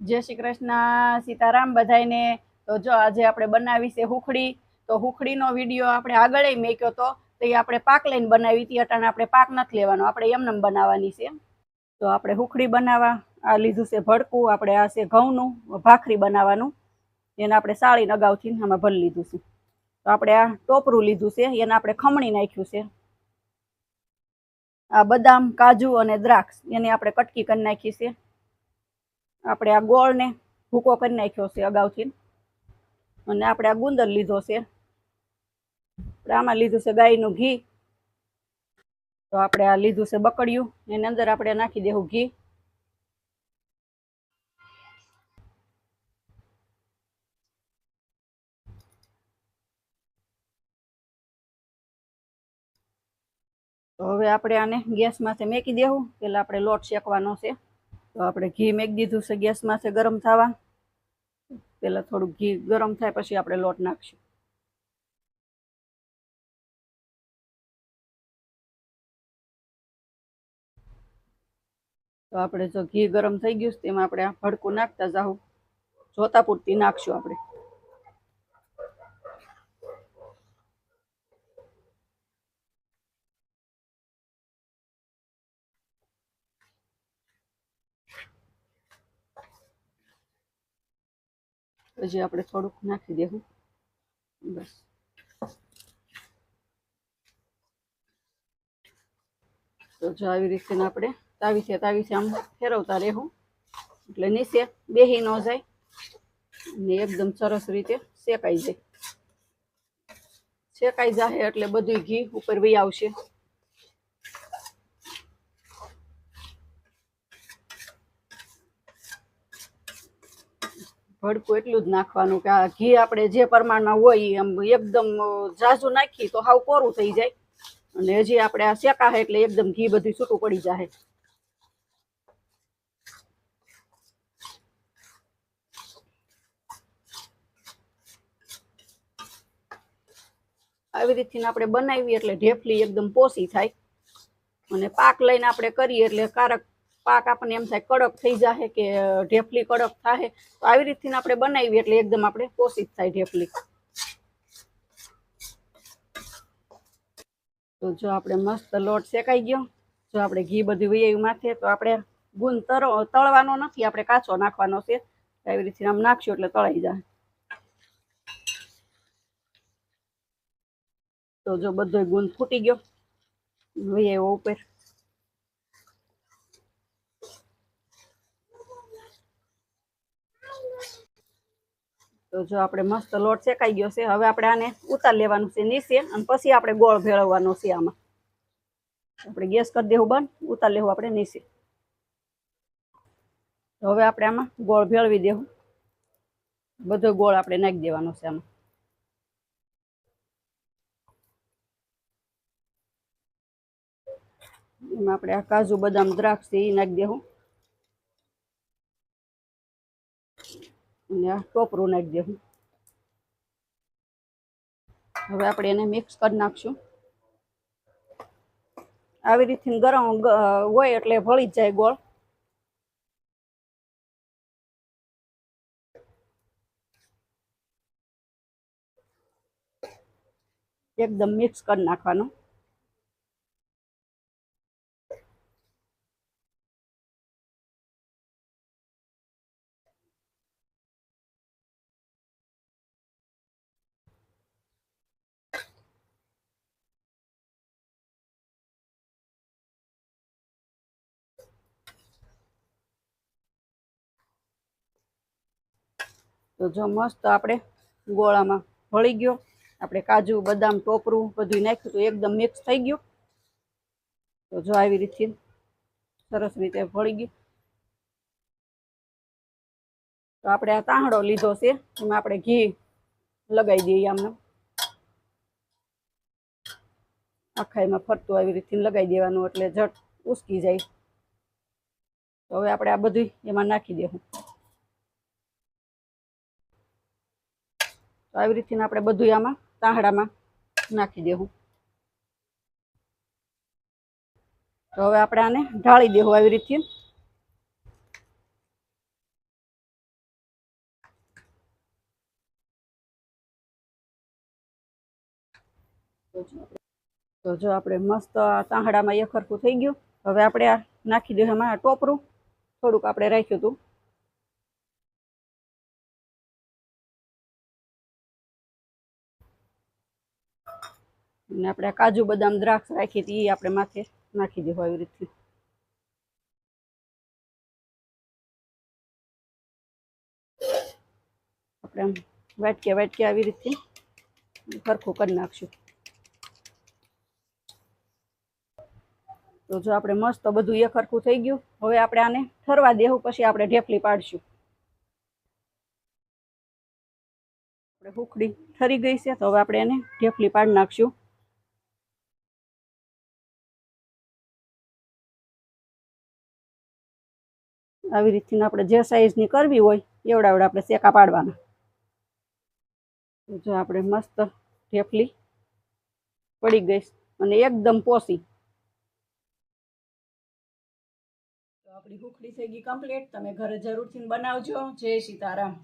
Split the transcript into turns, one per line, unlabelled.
જય શ્રી કૃષ્ણ, સીતારામ બધાયને. તો જો આજે આપણે બનાવી છે હુખડી, તો હુખડીનો વીડિયો આપણે આગળ મેક્યો તો એ આપણે પાક લઈને બનાવી હતી, અટાણે આપણે પાક નથી લેવાનો, આપણે એમને બનાવવાની છે. તો આપણે હુખડી બનાવવા, આ લીધું છે ભડકું, આપણે આ છે ઘઉંનું, ભાખરી બનાવવાનું. એને આપણે સાળીને અગાઉથી આમાં ભરી લીધું છે. તો આપણે આ ટોપરું લીધું છે, એને આપણે ખમણી નાખ્યું છે. આ બદામ, કાજુ અને દ્રાક્ષ, એની આપણે કટકી કરી નાખી છે. આપણે આ ગોળને ભૂકો કરી નાખ્યો છે અગાઉથી. અને આપણે આ ગુંદર લીધો છે. આમાં લીધું છે ગાયનું ઘી. તો આપણે આ લીધું છે બકડિયું. એની અંદર આપણે નાખી દેવું ઘી. તો હવે આપણે આને ગેસમાંથી મેકી દેવું. પેલા આપણે લોટ શેકવાનો છે. તો આપણે ઘી મેકી દીધું છે ગેસમાંથી ગરમ થવા. પેલા થોડું ઘી ગરમ થાય પછી આપણે લોટ નાખશું. તો આપણે જો ઘી ગરમ થઈ ગયું છે, તેમાં આપણે આ ભડકું નાખતા જાઉં જોતા પૂરતી નાખશું આપણે. હજી આપણે થોડુંક નાખી દેવું. બસ. તો જો આવી રીતે આપણે તાવી છે તાવી છે આમ ફેરવતા રહેવું. એટલે નીચે બેહી ન જાય. ને એકદમ સરસ રીતે શેકાઈ જાય. શેકાઈ જાય એટલે બધું ઘી ઉપર વહી આવશે. ભડકું એટલું જ નાખવાનું કે આ ઘી આપણે જે પ્રમાણમાં હોય એમ એકદમ ઝાઝુ નાખી તો હાવ કોરું થઈ જાય. અને હજી આપણે આ શેકા એટલે એકદમ ઘી બધું છૂટું પડી જાય આવી રીતથી આપણે બનાવીએ એટલે ઢેફલી એકદમ પોસી થાય. અને પાક લઈને આપણે કરીએ એટલે કારક પાક આપણને એમ થાય કડક થઈ જાય કે ઢેફલી કડક થાય તો આવી રીતથી આપણે બનાવીએ એટલે એકદમ આપણે પોષિત થાય ઢેફલી. તો જો આપણે મસ્ત લોટ શેકાઈ ગયો, જો આપણે ઘી બધું વૈયું માથે, તો આપણે ગુણ તરો, તળવાનો નથી, આપણે કાચો નાખવાનો છે આવી રીતે આમ નાખશું એટલે તળાઈ જાય તો જો બધો ગુંદ ફૂટી ગયો વૈયો ઉપર. તો જો આપણે મસ્ત લોટ શેકાઈ ગયો છે, હવે આપણે આને ઉતાર લેવાનું છે નીચે અને પછી આપણે ગોળ ભેળવવાનો છે આમાં. આપણે ગેસ કરી દેવું બંધ, ઉતાર લેવું આપણે નીચે. તો હવે આપણે આમાં ગોળ ભેળવી દેવું. બધો ગોળ આપણે નાખી દેવાનો છે આમાં. એમાં આપણે આ કાજુ બદામ દ્રાક્ષ છે એ નાખી દેવું. અને ટોપરું નાખી દેવું હવે આપણે એને મિક્સ કરી નાખશું. આવી રીતે ગરમ હોય એટલે ભળી જાય ગોળ. એકદમ મિક્સ કરી નાખવાનું. તો જો મસ્ત આપણે ગોળામાં ભળી ગયો. આપણે કાજુ, બદામ, ટોપરું બધું નાખ્યું તો એકદમ મિક્સ થઈ ગયું. તો જો આવી રીતે સરસ રીતે ભળી ગયું. તો આપણે આ તાંહડો લીધો છે, એમાં આપણે ઘી લગાવી દઈએ આમને. આખા એમાં ફરતું આવી રીતે લગાવી દેવાનું એટલે ઝટ ઉસકી જાય. તો હવે આપણે આ બધું એમાં નાખી દેવું. તો આવી રીતના આપણે બધું આમાં તાંહડામાં નાખી દેવું તો હવે આપણે આને ઢાળી દેવું આવી રીતે તો જો આપણે મસ્ત તાંહડામાં એકરખું થઈ ગયું. હવે આપણે નાખી દઈએ એમાં ટોપરું. થોડુંક આપણે રાખ્યું હતું. અને આપણે કાજુ બદામ દ્રાક્ષ રાખી હતી એ આપણે માથે નાખી દેવું આવી રીતથી આપણે આમ વાટકે વાટકે આવી રીતથી સરખું કરી નાખશું. તો જો આપણે મસ્ત બધું એ સરખું થઈ ગયું, હવે આપણે આને ઠરવા દેવું પછી આપણે ઢેફલી પાડશું. આપણે હુકડી ઠરી ગઈ છે, તો હવે આપણે એને ઢેફલી પાડી નાખશું. આવી રીતથી આપણે જે સાઈઝની કરવી હોય, એવડા આપણે શેકા પાડવાના. જો આપણે મસ્ત ઢેફલી પડી ગઈ અને એકદમ પોસી આપણી હુખડી થઈ ગઈ કમ્પ્લીટ તમે ઘરે જરૂરથી બનાવજો. જય સીતારામ.